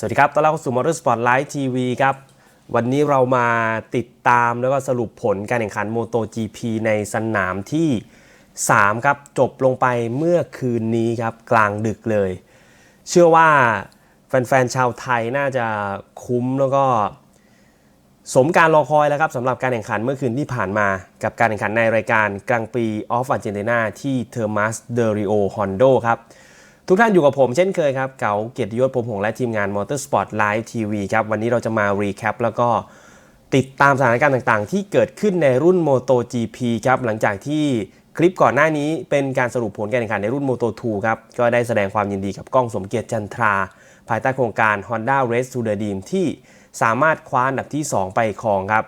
สวัสดีครับ ตอนรับเข้าสู่ Motorsport Live TV ครับ วันนี้เรามาติดตามแล้วก็สรุปผลการแข่งขัน MotoGP ในสนามที่ 3 ครับ จบลงไปเมื่อคืนนี้ครับ กลางดึกเลย เชื่อว่าแฟนๆ ชาวไทยน่าจะคุ้มแล้วก็สมการรอคอยแล้วครับสำหรับการแข่งขันเมื่อคืนที่ผ่านมา กับการแข่งขันในรายการกลางปีออฟอาร์เจนตินาที่เทอร์มัสเดริโอฮอนโดครับ ทุกท่านอยู่กับผมเช่นเคยครับ เก๋าเกียรติยศพมหงษ์และทีมงาน Motorsport Live TV ครับ วันนี้เราจะมารีแคปแล้วก็ติดตามสถานการณ์ต่างๆ ที่เกิดขึ้นในรุ่น MotoGP ครับ หลังจากที่คลิปก่อนหน้านี้เป็นการสรุปผลการแข่งขันในรุ่น Moto2 ครับ ก็ได้แสดงความยินดีกับก้องสมเกียรติจันทรา ภายใต้โครงการ Honda Race to the Dream ที่สามารถคว้าอันดับที่ 2 ไปครองครับ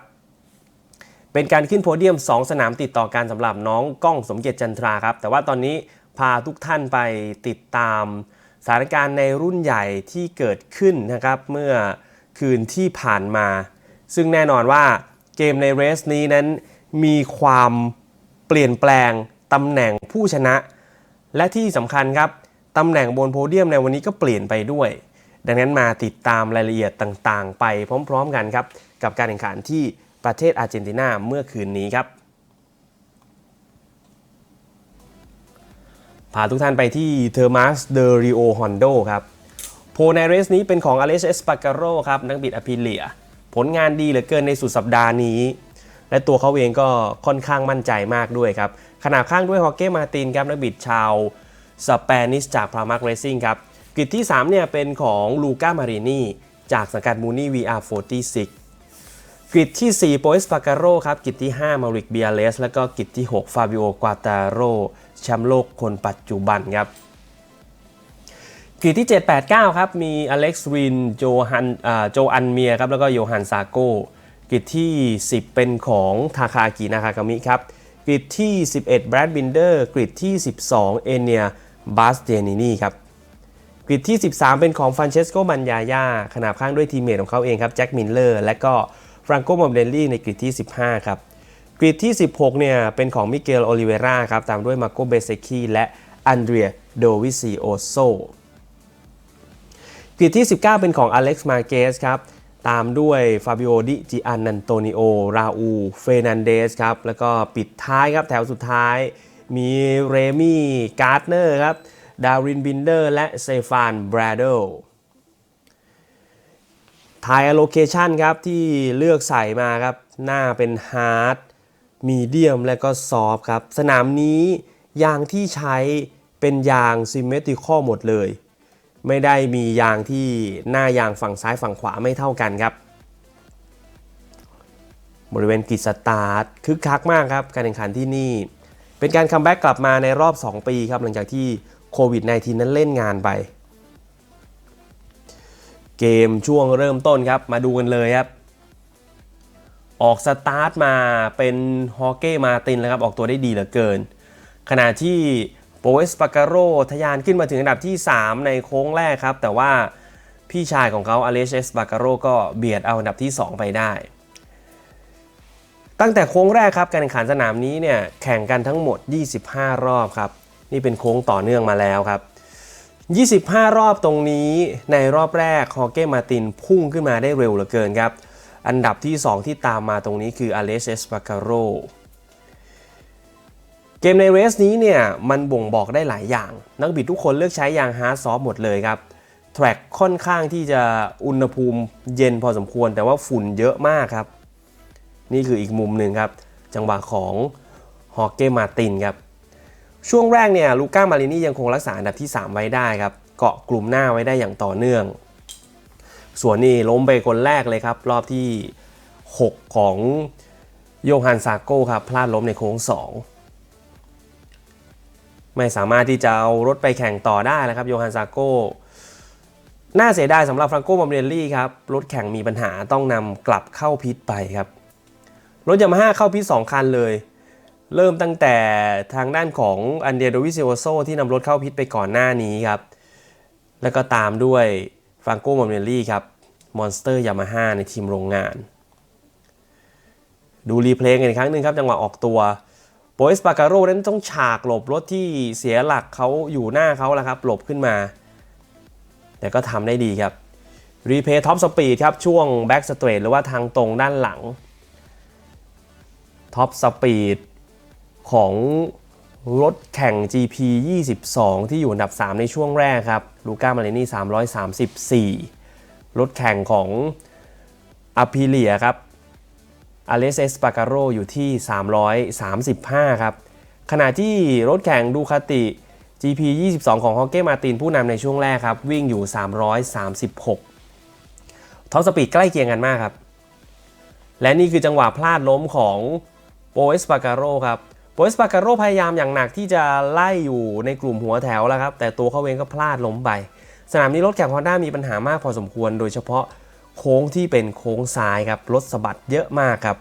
เป็นการขึ้นโพเดียม 2 สนามติดต่อกันสำหรับน้องก้องสมเกียรติจันทราครับ แต่ว่าตอนนี้ พาทุกท่านไปติดตามสถานการณ์ในรุ่นใหญ่ที่เกิดขึ้นนะครับ เมื่อคืนที่ผ่านมา ซึ่งแน่นอนว่าเกมในเรสนี้นั้นมีความเปลี่ยนแปลงตำแหน่งผู้ชนะ และที่สำคัญครับตำแหน่งบนโพเดียมในวันนี้ก็เปลี่ยนไปด้วย ดังนั้นมาติดตามรายละเอียดต่างๆ ไปพร้อม ๆ กันครับ กับการแข่งขันที่ประเทศอาร์เจนตินาเมื่อคืนนี้ครับ พาทุกท่านไปที่เทอร์มัสเดริโอฮอนโดครับโพในเรสนี้เป็นของอเลสเอสปาการโรครับ นักบิดอพิเลีย ผลงานดีเหลือเกินในสุดสัปดาห์นี้ และตัวเขาเองก็ค่อนข้างมั่นใจมากด้วยครับ ขนาบข้างด้วยฮอเก้มาตินครับ นักบิดชาวสเปนิสจากพรามาร์กเรซิ่งครับกริดที่ 3 เนี่ยเป็นของลูก้ามารินีจากสังกัดมูนี่ VR46 กริดที่ 4 โปเอสปาการโรครับกริดที่ 5 มาริกเบียเลส แล้วก็กริดที่ 6 ฟาบิโอกวาตาโร แชมป์โลกคนปัจจุบันครับกริดที่ 7 8 9 ครับ มีอเล็กซ์วินโจฮันโจอันเมียครับ แล้วก็โยฮันซาโกกริดที่ 10 เป็นของทาคากินาคากามิครับกริดที่ 11 แบรดบินเดอร์กริดที่ 12 เอเนียบาสเตนินีครับกริดที่ 13 เป็นของฟรานเชสโกมันยายาขนาบข้างด้วยทีมเมทของเขาเองครับแจ็คมิลเลอร์ และก็ฟรานโกมอมเดลลี่ในกริดที่ 15 ครับ กริดที่ 16 เนี่ย เป็นของมิเกลโอลิเวราครับ ตามด้วยมาโกเบเซคีและอันเดรียโดวิซิโอโซกริดที่ 19 เป็นของอเล็กซ์มาเกสครับ ตามด้วยฟาบิโอดิจิอันนันโตนิโอ ราอูเฟนันเดสครับ แล้วก็ปิดท้ายครับ แถวสุดท้ายมีเรมี่การ์ดเนอร์ครับ ดารินบินเดอร์และเซฟานบราโดทายโลเคชันครับที่เลือกใส่มาครับ หน้าเป็นฮาร์ด มีเดียมและก็ซอฟครับ สนามนี้ยางที่ใช้เป็นยางซิมเมตริคอลหมดเลย ไม่ได้มียางที่หน้ายางฝั่งซ้ายฝั่งขวาไม่เท่ากันครับ บริเวณกิจสตาร์ทคึกคักมากครับ การแข่งขันที่นี่ เป็นการคัมแบ็กกลับมาในรอบ 2 ปีครับ หลังจากที่โควิด -19 นั้นเล่นงานไป เกมช่วงเริ่มต้นครับ มาดูกันเลยครับ ออกสตาร์ทมาเป็นฮอเก้มาตินแล้วครับ ออกตัวได้ดีเหลือเกิน ขณะที่โปเอสปาการโรทะยานขึ้นมาถึงอันดับที่ 3 ในโค้งแรกครับ แต่ว่าพี่ชายของเขาอเลเอสปาการโรก็เบียดเอาอันดับที่ 2 ไปได้ ตั้งแต่โค้งแรกครับ การแข่งขันสนามนี้เนี่ยแข่งกันทั้งหมด 25 รอบครับ นี่เป็นโค้งต่อเนื่องมาแล้วครับ 25 รอบตรงนี้ในรอบแรกฮอเก้มาตินพุ่งขึ้นมาได้เร็วเหลือเกินครับ อันดับที่ 2 ที่ตามมาตรงนี้คืออเลสเอสปาการโรเกมในเรสนี้เนี่ย มันบ่งบอกได้หลายอย่าง นักบิดทุกคนเลือกใช้ยางฮาร์ดซอฟหมดเลยครับ แทร็กค่อนข้างที่จะอุณหภูมิเย็นพอสมควรแต่ว่าฝุ่นเยอะมากครับ นี่คืออีกมุมหนึ่งครับ จังหวะของฮอเกมาตินครับ ช่วงแรกเนี่ยลูก้ามารินี่ยังคงรักษาอันดับที่ 3 ไว้ได้ครับ เกาะกลุ่มหน้าไว้ได้อย่างต่อเนื่อง ส่วนนี้ล้มไปคนแรกเลยครับ รอบที่ 6 ของโยฮันซาโก้ครับ พลาดล้มในโค้ง 2 ไม่สามารถที่จะเอารถไปแข่งต่อได้แล้วครับโยฮันซาโก้น่าเสียดายสำหรับฟรังโกมอมเรลลี่ครับ รถแข่งมีปัญหาต้องนำกลับเข้าพิษไปครับ รถยามาฮ่าเข้าพิษ2 คันเลย เริ่มตั้งแต่ทางด้านของอันเดียโดวิซิโอโซที่นำรถเข้าพิษไปก่อนหน้านี้ครับ แล้วก็ตามด้วย ฟรังโกมอมเรลลี่ครับมอนสเตอร์ยามาฮ่าในทีมโรงงาน ดูรีเพลย์กันอีกครั้งหนึ่งครับ จังหวะออกตัวโปเอสปาการโรนั้นต้องฉากหลบรถที่เสียหลักเขาอยู่หน้าเขาแล้วครับ หลบขึ้นมา แต่ก็ทำได้ดีครับรีเพย์ท็อปสปีดครับ ช่วงแบ็กสเตรทหรือว่าทางตรงด้านหลังท็อปสปีดของ รถแข่ง GP 22 ที่อยู่อันดับ 3 ในช่วงแรกครับ ลูก้ามาเรนี่ 334 รถแข่งของอ p ิเลียครับอเลสเอสปาการโรอยู่ที่ 335 ครับ ขณะที่รถแข่งดูคาติ GP 22 ของฮอกเก้มาตินผู้นำในช่วงแรกครับ วิ่งอยู่ 336 ท็อปสปีดใกล้เคียงกันมากครับ และนี่คือจังหวะพลาดล้มของโปเอสปาการโรครับ โปเอสปาการโรพยายามอย่างหนักที่จะไล่อยู่ในกลุ่มหัวแถวแล้วครับ แต่ตัวเขาเองก็พลาดล้มไป สนามนี้รถแข่งฮอนด้ามีปัญหามากพอสมควร โดยเฉพาะโค้งที่เป็นโค้งซ้ายครับรถสะบัดเยอะมากครับ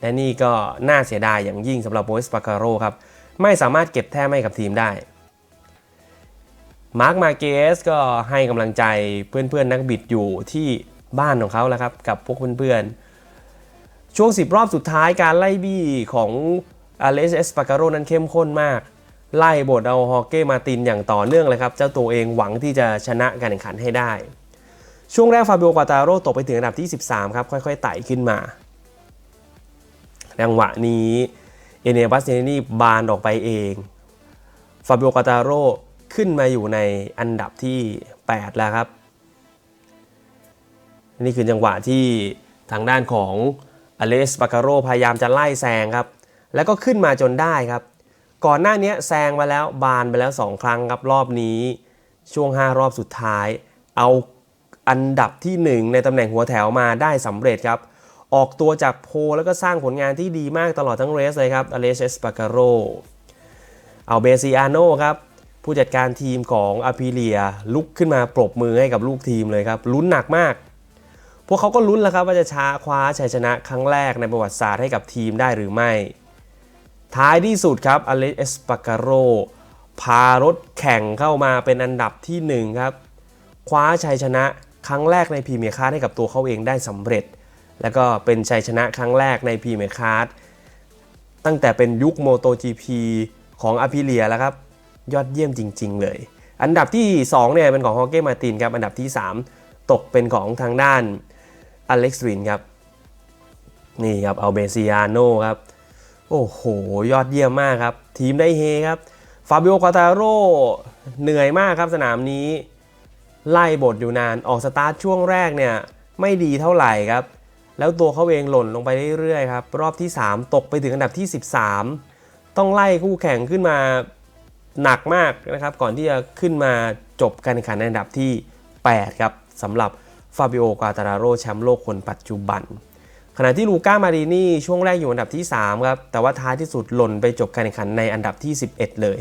และนี่ก็น่าเสียดายอย่างยิ่งสำหรับโปเอสปาการโรครับ ไม่สามารถเก็บแต้มให้กับทีมได้มาร์คมาเกสก็ให้กำลังใจเพื่อนๆนักบิดอยู่ที่บ้านของเขาแล้วครับ กับพวกเพื่อนๆช่วง 10 รอบสุดท้ายการไล่บี้ของ อเลสเอสปาการโรนั้นเข้มข้นมาก ไล่บทเอาฮอเก้มาตินอย่างต่อเนื่องเลยครับ เจ้าตัวเองหวังที่จะชนะการแข่งขันให้ได้ ช่วงแรกฟาบิโอกวาตาโรตกไปถึงอันดับที่ 13 ครับ ค่อยๆไต่ขึ้นมาจังหวะนี้เอเนบัสเนนี่บานออกไปเองฟาบิโอกวาตาโรขึ้นมาอยู่ในอันดับที่ 8 แล้วครับ นี่คือจังหวะที่ทางด้านของอเลสปาการโรพยายามจะไล่แซงครับ แล้วก็ขึ้นมาจนได้ครับ ก่อนหน้านี้แซงมาแล้วบานไปแล้ว 2 ครั้งครับรอบนี้ช่วง 5 รอบสุดท้าย เอาอันดับที่ 1 ในตำแหน่งหัวแถวมาได้สำเร็จครับ ออกตัวจากโพแล้วก็สร้างผลงานที่ดีมากตลอดทั้งเรสเลยครับอเลสปาการโรเอาเบซิอาโนครับผู้จัดการทีมของอาพิเลียลุกขึ้นมาปรบมือให้กับลูกทีมเลยครับลุ้นหนักมาก พวกเขาก็ลุ้นแล้วครับว่าจะช้าคว้าชัยชนะครั้งแรกในประวัติศาสตร์ให้กับทีมได้หรือไม่ ท้ายที่สุดครับอเลสเอสปาการโรพารถแข่งเข้ามาเป็นอันดับที่ 1 ครับ คว้าชัยชนะครั้งแรกในพรีเมียร์คาร์ให้กับตัวเขาเองได้สำเร็จ แล้วก็เป็นชัยชนะครั้งแรกในพรีเมียร์คาร์ตั้งแต่เป็นยุคโมโต GP ของอาพิเลียแล้วครับ ยอดเยี่ยมจริง ๆ เลย อันดับที่ 2 เนี่ยเป็นของฮอเก้มาตินครับ อันดับที่ 3 ตกเป็นของทางด้านอเล็กซ์วินครับ นี่ครับเอาเบซิอาโนครับ โอ้โห ยอดเยี่ยมมากครับ ทีมได้เฮครับฟาบิโอคาตาโรเหนื่อยมากครับสนามนี้ ไล่บทอยู่นานออกสตาร์ทช่วงแรกเนี่ย ไม่ดีเท่าไหร่ครับ แล้วตัวเขาเองหล่นลงไปเรื่อยๆครับ รอบที่ 3 ตกไปถึงอันดับที่ 13 ต้องไล่คู่แข่งขึ้นมาหนักมากนะครับ ก่อนที่จะขึ้นมาจบการแข่งขันในอันดับที่ 8 ครับสำหรับฟาบิโอกาตาราโรแชมป์โลกคนปัจจุบัน ขณะที่ลูก้ามารีนี่ช่วงแรกอยู่อันดับที่ 3 ครับ แต่ว่าท้ายที่สุดหล่นไปจบการแข่งขันในอันดับที่ 11 เลย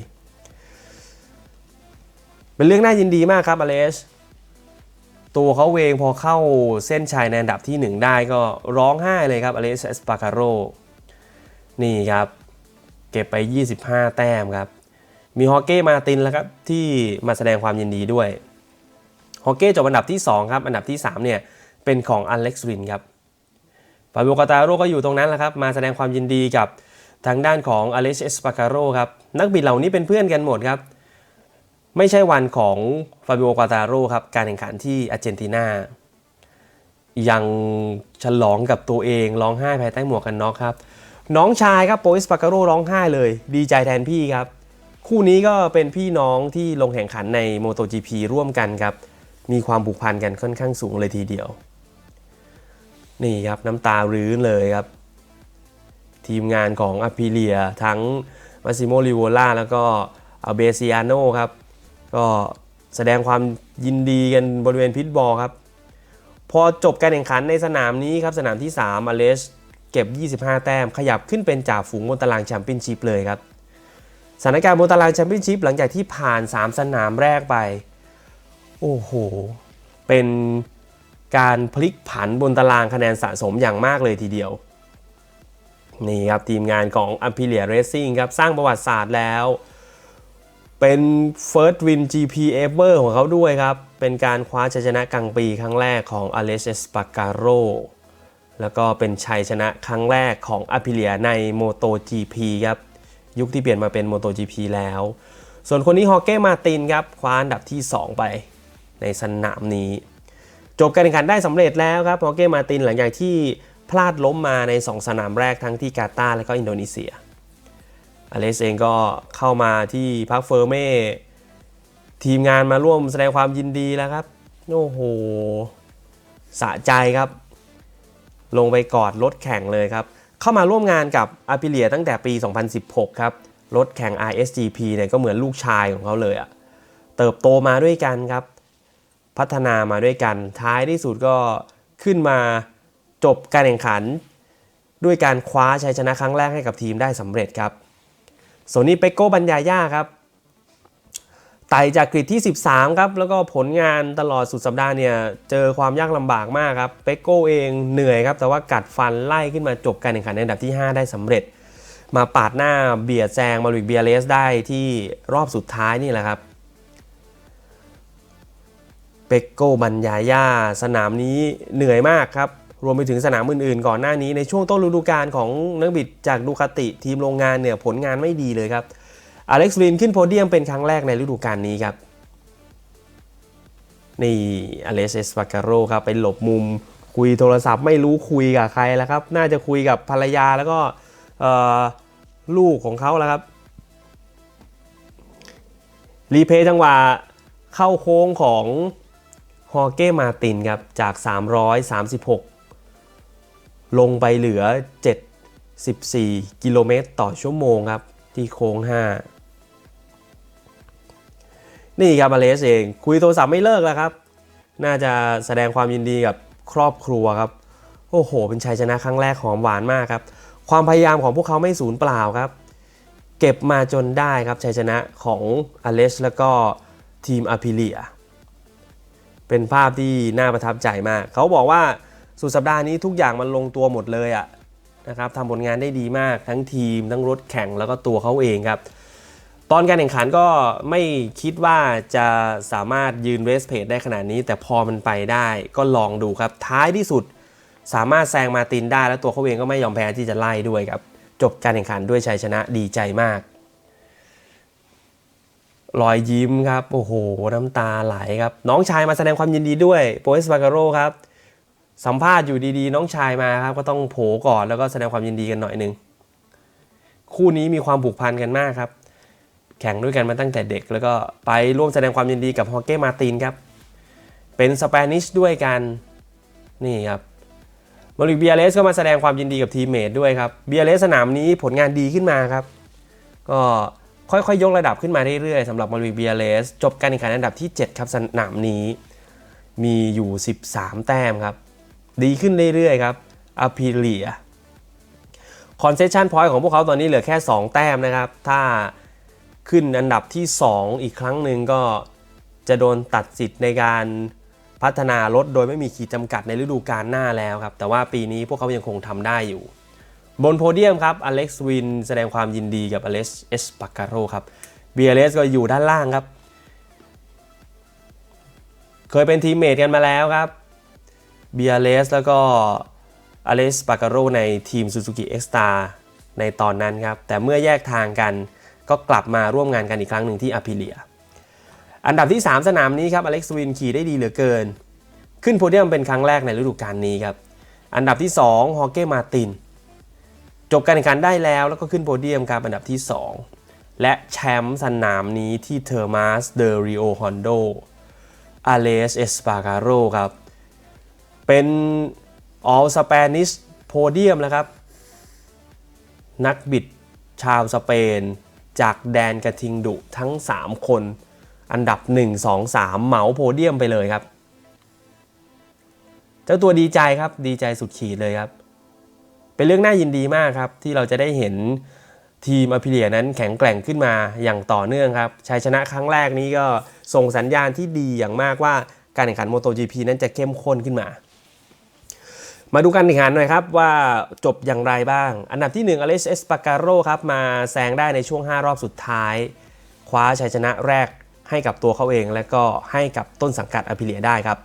เป็นเรื่องน่ายินดีมากครับอเลสตัวเขาเองพอเข้าเส้นชัยในอันดับที่ 1 ได้ก็ร้องไห้เลยครับอเลสเอสปาการโรนี่ครับ เก็บไป 25 แต้มครับ มีฮอเก้มาตินแล้วครับที่มาแสดงความยินดีด้วยฮอเก้จบอันดับที่ 2 ครับ อันดับที่ 3 เนี่ย เป็นของอเล็กซ์วินครับ ฟาโอกาตาโรก็อยู่ตรงนั้นแหละครับ มาแสดงความยินดีกับทางด้านของอเล็กซ์เอสปาการโรครับ นักบิดเหล่านี้เป็นเพื่อนกันหมดครับ ไม่ใช่วันของฟาบิโอกาตาโรครับ การแข่งขันที่อาร์เจนตินา ยังฉลองกับตัวเองร้องไห้ภายใต้หมวกกันน็อกครับ น้องชายครับโปอิสปาการโรร้องไห้เลย ดีใจแทนพี่ครับ คู่นี้ก็เป็นพี่น้องที่ลงแข่งขันใน MotoGP ร่วมกันครับ มีความผูกพันกันค่อนข้างสูงเลยทีเดียว นี่ครับน้ำตารื้นเลยครับ ทีมงานของอ p ิเลียทั้งมาซิโมลิโวล่าแล้วก็อเบซิอาโนครับ ก็แสดงความยินดีกันบริเวณพิทบอลครับ พอจบการแข่งขันในสนามนี้ครับ สนามที่ 3 อเลสเก็บ 25 แต้ม ขยับขึ้นเป็นจ่าฝูงบนตารางแชมเปี้ยนชิพเลยครับสถานการณ์บนตารางแชมเปี้ยนชิพหลังจากที่ผ่าน 3 สนามแรกไป โอ้โห เป็น การพลิกผันบนตารางคะแนนสะสมอย่างมากเลยทีเดียว นี่ครับทีมงานของ a p ิเลีย Racing ครับ สร้างประวัติศาสตร์แล้ว เป็น First Win GP Ever ของเขาด้วยครับ เป็นการคว้าชัยชนะกลางปีครั้งแรกของ a l e s p a c a r o แล้วก็เป็นชัยชนะครั้งแรกของ a p ิเลียใน MotoGP ครับ ยุคที่เปลี่ยนมาเป็น MotoGP แล้ว ส่วนคนนี้ฮอเก้มาตินครับ คว้าอันดับที่ 2 ไปในสนามนี้ จบการแข่งขันได้สำเร็จแล้วครับฮอเก้มาตินหลังจากที่พลาดล้มมาใน 2 สนามแรกทั้งที่กาตาร์และก็อินโดนีเซียอเลสเองก็เข้ามาที่พักเฟอร์เม่ทีมงานมาร่วมแสดงความยินดีแล้วครับ โอ้โห สะใจครับ ลงไปกอดรถแข่งเลยครับ เข้ามาร่วมงานกับอาปิเลียตั้งแต่ปี 2016 ครับ รถแข่ง RSGP เนี่ยก็เหมือนลูกชายของเขาเลยอะเติบโตมาด้วยกันครับ พัฒนามาด้วยกัน ท้ายที่สุดก็ขึ้นมาจบการแข่งขัน ด้วยการคว้าชัยชนะครั้งแรกให้กับทีมได้สำเร็จครับส่วนนี้เปโก้บัญญาย่าครับไต่จากกริดที่ 13 ครับ แล้วก็ผลงานตลอดสุดสัปดาห์เนี่ย เจอความยากลำบากมากครับ เปโก้เองเหนื่อยครับ แต่ว่ากัดฟันไล่ขึ้นมาจบการแข่งขันในอันดับที่ 5 ได้สำเร็จ มาปาดหน้าเบียดแซงมาลุกเบียเลสได้ที่รอบสุดท้ายนี่แหละครับ เปโกบัญญาย่าสนามนี้เหนื่อยมากครับรวมไปถึงสนามอื่นๆ ก่อนหน้านี้ในช่วงต้นฤดูกาลของนักบิดจากดูคาติทีมโรงงานเนี่ยผลงานไม่ดีเลยครับ อเล็กซ์วินขึ้นโพเดียมเป็นครั้งแรกในฤดูกาลนี้ครับ นี่อเลสเอสปาการโรครับไปหลบมุมคุยโทรศัพท์ไม่รู้คุยกับใครแล้วครับ น่าจะคุยกับภรรยาแล้วก็ลูกของเขาแล้วครับ รีเพย์จังหวะเข้าโค้งของ อเก้มาตินครับจาก 336 ลงไปเหลือ 74 กิโลเมตรต่อชั่วโมงครับ ที่โค้ง 5 นี่ครับอเลสเอง คุยโทรศัพท์ไม่เลิกแล้วครับ น่าจะแสดงความยินดีกับครอบครัวครับ โอ้โห เป็นชัยชนะครั้งแรกหอมหวานมากครับ ความพยายามของพวกเขาไม่สูญเปล่าครับ เก็บมาจนได้ครับชัยชนะของอเลสแล้วก็ทีมอาพิเลีย เป็นภาพที่น่าประทับใจมาก เขาบอกว่าสุดสัปดาห์นี้ทุกอย่างมันลงตัวหมดเลยอะนะครับทำผลงานได้ดีมากทั้งทีม ทั้งรถแข่งแล้วก็ตัวเขาเองครับ ตอนการแข่งขันก็ไม่คิดว่าจะสามารถยืนเรสเพจได้ขนาดนี้ แต่พอมันไปได้ก็ลองดูครับ ท้ายที่สุดสามารถแซงมาตินได้ แล้วตัวเขาเองก็ไม่ยอมแพ้ที่จะไล่ด้วยครับ จบการแข่งขันด้วยชัยชนะดีใจมาก รอยยิ้มครับ โอ้โห น้ำตาไหลครับ น้องชายมาแสดงความยินดีด้วยโปเอสบาการโรครับ สัมภาษณ์อยู่ดีๆ น้องชายมาครับ ก็ต้องโผก่อนแล้วก็แสดงความยินดีกันหน่อยหนึง คู่นี้มีความผูกพันกันมากครับ แข่งด้วยกันมาตั้งแต่เด็ก แล้วก็ไปร่วมแสดงความยินดีกับฮอเก้มาตินครับ เป็นสเปนิชด้วยกันนี่ครับมาริเบียเลสก็มาแสดงความยินดีกับทีมเมทด้วยครับเบียเลสสนามนี้ผลงานดีขึ้นมาครับ ก็ ค่อยๆยกระดับขึ้นมาเรื่อยๆสำหรับมาริเบียเลสจบการแข่งขันอันดับที่ 7 ครับสนามนี้ มีอยู่ 13 แต้มครับ ดีขึ้นเรื่อยๆครับอาพิเลียคอนเซชันพอยต์ของพวกเขาตอนนี้เหลือแค่ 2 แต้มนะครับ ถ้าขึ้นอันดับที่ 2 อีกครั้งหนึ่งก็จะโดนตัดสิทธิ์ในการพัฒนารถโดยไม่มีขีดจำกัดในฤดูกาลหน้าแล้วครับ แต่ว่าปีนี้พวกเขายังคงทำได้อยู่ บนโพเดียมครับอเล็กซ์วินแสดงความยินดีกับอเล็กซ์เอสปาการโรครับเบียเลสก็อยู่ด้านล่างครับ เคยเป็นทีมเมทกันมาแล้วครับเบียเลสแล้วก็อเล็กซ์ปาการโรในทีม Suzuki X-Star ในตอนนั้นครับ แต่เมื่อแยกทางกันก็กลับมาร่วมงานกันอีกครั้งหนึ่งที่อาพิเลีย อันดับที่ 3 สนามนี้ครับอเล็กซ์วินขี่ได้ดีเหลือเกิน ขึ้นโพเดียมเป็นครั้งแรกในฤดูกาลนี้ครับ อันดับที่ 2 ฮอเก้มาติน จบการแข่งขันได้แล้วแล้วก็ขึ้นโพเดียมครับอันดับที่ 2 และแชมป์สนามนี้ที่เทอร์มาสเดริโอฮอนโดอาเลสเอสปาการโรครับ เป็น All Spanish โพเดียมแล้วครับ นักบิดชาวสเปน จากแดนกระทิงดุทั้ง 3 คน อันดับ 1 2 3 เหมาโพเดียมไปเลยครับ เจ้าตัวดีใจครับดีใจสุดขีดเลยครับ เป็นเรื่องน่ายินดีมากครับ ที่เราจะได้เห็นทีมอพิเลียนั้นแข็งแกร่งขึ้นมาอย่างต่อเนื่องครับชัยชนะครั้งแรกนี้ก็ส่งสัญญาณที่ดีอย่างมากว่าการแข่งขัน MotoGP นั้นจะเข้มข้นขึ้นมา มาดูการแข่งขันหน่อยครับว่าจบอย่างไรบ้าง อันดับที่ 1 อเล็กซ์เอสปาการโรครับมาแซงได้ในช่วง 5 รอบสุดท้าย คว้าชัยชนะแรกให้กับตัวเขาเอง และก็ให้กับต้นสังกัดอพิเลียได้ครับ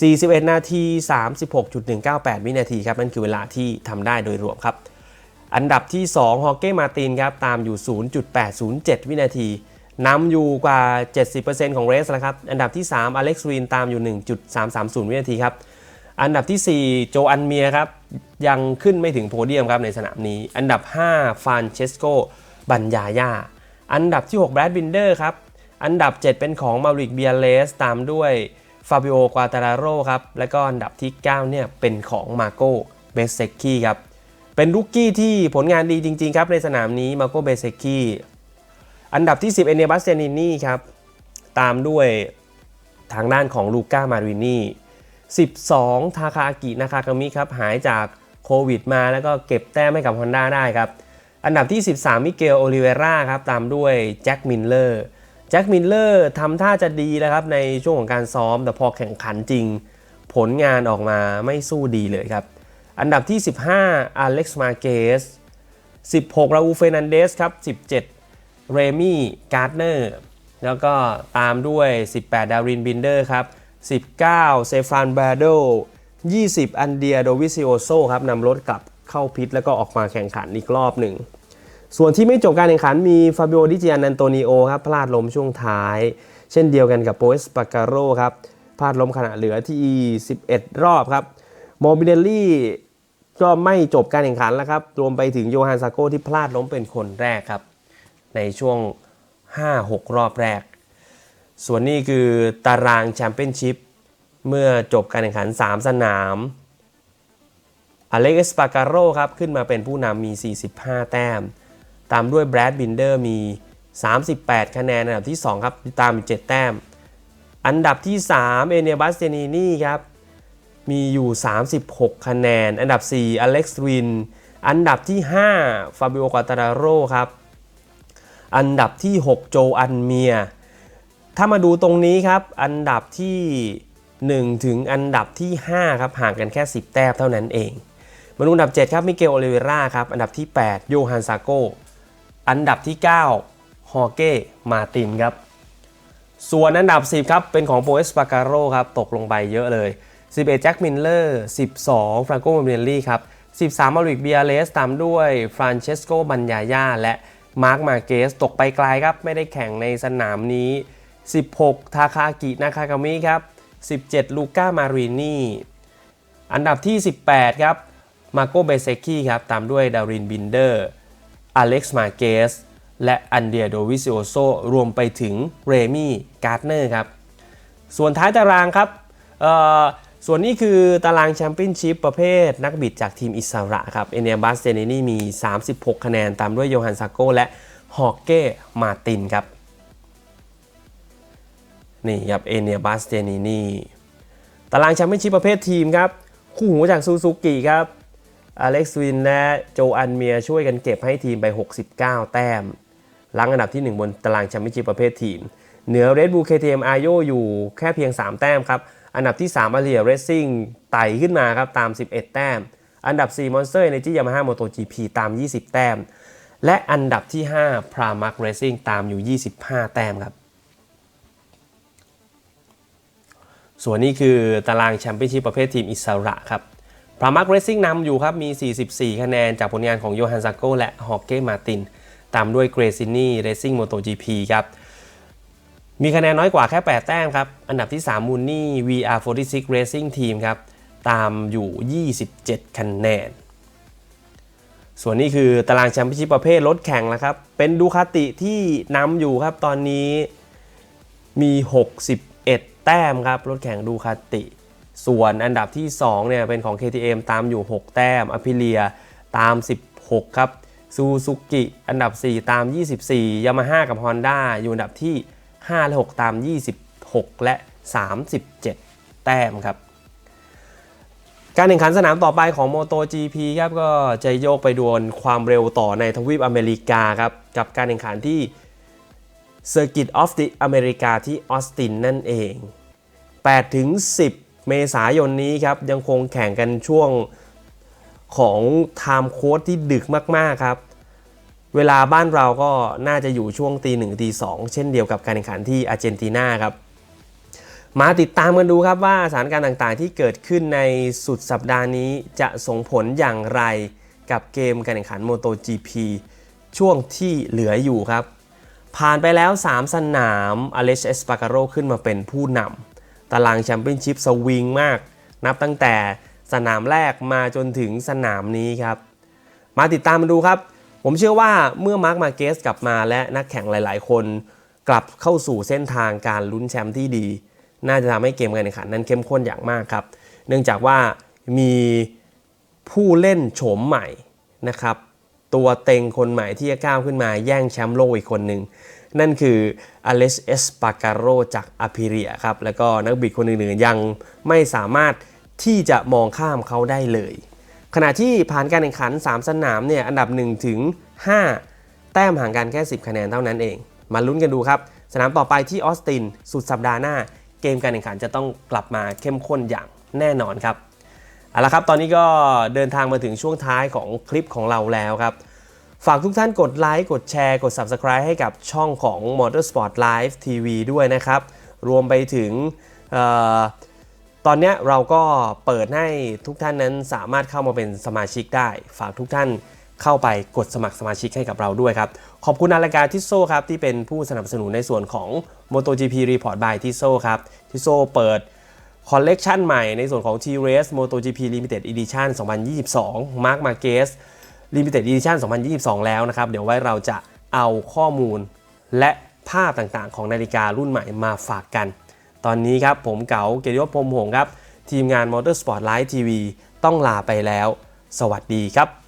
41 นาที 36.198 วินาทีครับนั่นคือเวลาที่ทำได้โดยรวมครับ อันดับที่ 2 ฮอเก้มาตินครับตามอยู่ 0.807 วินาทีนำอยู่กว่า 70%ของเรสแล้วครับ อันดับที่ 3 อเล็กซ์วีนตามอยู่ 1.330 วินาทีครับ อันดับที่ 4 โจอันเมียครับ ยังขึ้นไม่ถึงโพเดียมครับในสนามนี้ อันดับ 5 ฟานเชสโก บัญญาญา อันดับที่ 6 แบรดบินเดอร์ครับ อันดับ 7 เป็นของมาริกเบียเลสตามด้วย ฟาบิโอกวาตาราโรครับ และก็อันดับที่ 9 เนี่ย เป็นของมาโกเบเซกกี้ครับ เป็นลูกกี้ที่ผลงานดีจริง ๆ ครับ ในสนามนี้มาโกเบเซกกี้อันดับที่ 10 เอเนบัสเซนินี่ครับ ตามด้วยทางด้านของลูก้ามารินี12 ทาคาอากินาคากามิครับ หายจากโควิดมาแล้วก็เก็บแต้มให้กับ Honda ได้ครับ อันดับที่ 13 มิเกลโอลิเวราครับ ตามด้วยแจ็คมิลเลอร์ แจ็คมิลเลอร์ทำท่าจะดีแล้วครับในช่วงของการซ้อม แต่พอแข่งขันจริง ผลงานออกมาไม่สู้ดีเลยครับ อันดับที่ 15อเล็กซ์มาเกส16 ราอูเฟนันเดสครับ 17 เรมี่การ์ดเนอร์ แล้วก็ตามด้วย 18 ดารินบินเดอร์ครับ 19 เซฟานบาโด20 อันเดียโดวิซิโอโซครับนำรถกลับเข้าพิษแล้วก็ออกมาแข่งขันอีกรอบหนึ่ง ส่วนที่ไม่จบการแข่งขันมีฟาบิโอดิจิอันอันโตนิโอครับพลาดล้มช่วงท้าย เช่นเดียวกันกับโปเอสปาการโรครับพลาดล้มขณะเหลือที่ 11 รอบครับโมบิเนลลี่ก็ไม่จบการแข่งขันแล้วครับรวมไปถึงโยฮันซาโกที่พลาดล้มเป็นคนแรกครับ ในช่วง 5-6 รอบแรก ส่วนนี้คือตารางแชมเปี้ยนชิพเมื่อจบการแข่งขัน 3 สนามอเล็กซ์ปาการโรครับขึ้นมาเป็นผู้นำมี 45 แต้ม ตามด้วยแบรดบินเดอร์มี 38 คะแนนอันดับที่ 2 ครับ ตามมีก7แต้ม อันดับที่ 3 เอเนียบัสเตนีนี่ครับ มีอยู่ 36 คะแนน อันดับ 4 อเล็กซ์วิน อันดับที่ 5 ฟาบิโอ กาตาราโรครับ อันดับที่ 6 โจอันเมีย ถ้ามาดูตรงนี้ครับ อันดับที่ 1 ถึงอันดับที่ 5 ครับ ห่างกันแค่ 10 แต้มเท่านั้นเองมาดูอันดับ 7 ครับ มิเกลโอลิเวราครับ อันดับที่ 8 โยฮันซาโก อันดับที่ 9 ฮอเก้มาตินครับ ส่วนอันดับ 10 ครับ เป็นของโปเอสปาการโรครับ ตกลงไปเยอะเลย 11 แจ็คมินเลอร์ 12 ฟรานโกมาเบนลี่ครับ 13 มาริกเบียเลสตามด้วยฟรานเชสโกบัญญาญาและมาร์คมาเกสตกไปไกลครับ ไม่ได้แข่งในสนามนี้ 16 ทาคากินาคากามิครับ 17 ลูก้ามารินีอันดับที่ 18 ครับ มาโกเบเซกี้ครับ ตามด้วยดารินบินเดอร์ อเล็กซ์มาเกสและอันเดียโดวิซิโอโซรวมไปถึงเรมี่การ์ดเนอร์ครับ ส่วนท้ายตารางครับส่วนนี้คือตารางแชมเปี้ยนชิพประเภทนักบิดจากทีมอิสระครับ เอเนียบัสเจเนนี่มี 36 คะแนน ตามด้วยโยฮันซาโกและฮอกเก้มาตินครับ นี่ครับเอเนียบัสเจเนนี่ตารางแชมเปี้ยนชิพประเภททีมครับ คู่หูจากซูซูกิครับ อเล็กซ์วินและโจอันเมียช่วยกันเก็บให้ทีมไป 69 แต้มลังอันดับที่ 1 บนตารางแชมเปี้ยนชิพประเภททีม เหนือ Red Bull KTM a y o อยู่แค่เพียง 3 แต้มครับ อันดับที่3 a r i a Racing ไต่ขึ้นมาครับตาม 11 แต้ม อันดับ4 Monster Energy Yamaha MotoGP ตาม 20 แต้ม และอันดับที่5 Pramac Racing ตามอยู่ 25 แต้มครับ ส่วนนี้คือตารางแชมเปี้ยนชิพประเภททีมอิสระครับ พรามักเรซซิ่งนำอยู่ครับ มี 44 คะแนน จากผลงานของโยฮันซาโกและฮอกเก้มาติน ตามด้วยเกรซินี่เรซซิ่งโมโต GP ครับ มีคะแนนน้อยกว่าแค่ 8 แต้มครับ อันดับที่ 3 มูนนี่ VR46 Racing Team ครับ ตามอยู่ 27 คะแนน ส่วนนี้คือตารางแชมเปี้ยนชิพประเภทรถแข่งแล้วครับ เป็นดูคาติที่นำอยู่ครับ ตอนนี้มี 61 แต้มครับ รถแข่งดูคาติ ส่วนอันดับที่2เนี่ยเป็นของ KTM ตามอยู่ 6 แต้มอพิเลียตาม 16 ครับซูซูกิอันดับ 4 ตาม 24ยามาฮ่ากับ Honda อยู่อันดับที่ 5 และ 6 ตาม 26 และ 37 แต้มครับ การแข่งขันสนามต่อไปของ MotoGP ครับก็จะโยกไปดวลความเร็วต่อในทวีปอเมริกาครับ กับการแข่งขันที่ Circuit of the America ที่ออสตินนั่นเอง8ถึง10 เมษายนนี้ครับยังคงแข่งกันช่วงของไทม์โค้ดที่ดึกมากๆครับ เวลาบ้านเราก็น่าจะอยู่ช่วงตีหนึ่งตีสองเช่นเดียวกับการแข่งขันที่อาร์เจนตินาครับ มาติดตามกันดูครับว่าสถานการณ์ต่างๆ ที่เกิดขึ้นในสุดสัปดาห์นี้จะส่งผลอย่างไรกับเกมการแข่งขัน MotoGP ช่วงที่เหลืออยู่ครับ ผ่านไปแล้ว 3 สนามอเลชเอสปาการโรขึ้นมาเป็นผู้นำ ตารางแชมเปี้ยนชิพสวิงมาก นับตั้งแต่สนามแรกมาจนถึงสนามนี้ครับ มาติดตามมาดูครับ ผมเชื่อว่าเมื่อมาร์คมาเกสกลับมาและนักแข่งหลาย ๆ คนกลับเข้าสู่เส้นทางการลุ้นแชมป์ที่ดี น่าจะทำให้เกมการแข่งขันนั้นเข้มข้นอย่างมากครับ เนื่องจากว่ามีผู้เล่นโฉมใหม่นะครับ ตัวเต็งคนใหม่ที่จะก้าวขึ้นมาแย่งแชมป์โลกอีกคนหนึ่ง นั่นคืออเลสเอสปาการโรจากอาพิเรียครับ แล้วก็นักบิดคนอื่นๆยังไม่สามารถที่จะมองข้ามเขาได้เลย ขณะที่ผ่านการแข่งขัน 3 สนามเนี่ยอันดับ1ถึง5 แต้มห่างกันแค่ 10 คะแนนเท่านั้นเอง มาลุ้นกันดูครับ สนามต่อไปที่ออสตินสุดสัปดาห์หน้า เกมการแข่งขันจะต้องกลับมาเข้มข้นอย่างแน่นอนครับ เอาละครับตอนนี้ก็เดินทางมาถึงช่วงท้ายของคลิปของเราแล้วครับ ฝากทุกท่านกดไลค์กดแชร์กด Subscribe ให้กับช่องของ Motorsport Live TV ด้วยนะครับ รวมไปถึงออตอนนี้เราก็เปิดให้ทุกท่านนั้นสามารถเข้ามาเป็นสมาชิกได้ ฝากทุกท่านเข้าไปกดสมัครสมาชิกให้กับเราด้วยครับ ขอบคุณนาฬิกาทิโซครับที่เป็นผู้สนับสนุนในส่วนของ MotoGP Report by ทิโซครับทิโซเปิด คอลเลกชันใหม่ในส่วนของ T-Race MotoGP Limited Edition 2022 Mark Marquez Limited Edition 2022 แล้วนะครับ เดี๋ยวไว้เราจะเอาข้อมูลและภาพต่างๆ ของนาฬิการุ่นใหม่มาฝากกัน ตอนนี้ครับผมเก๋าเกียรติยศพรมหงครับ ทีมงาน Motorsport Live TV ต้องลาไปแล้ว สวัสดีครับ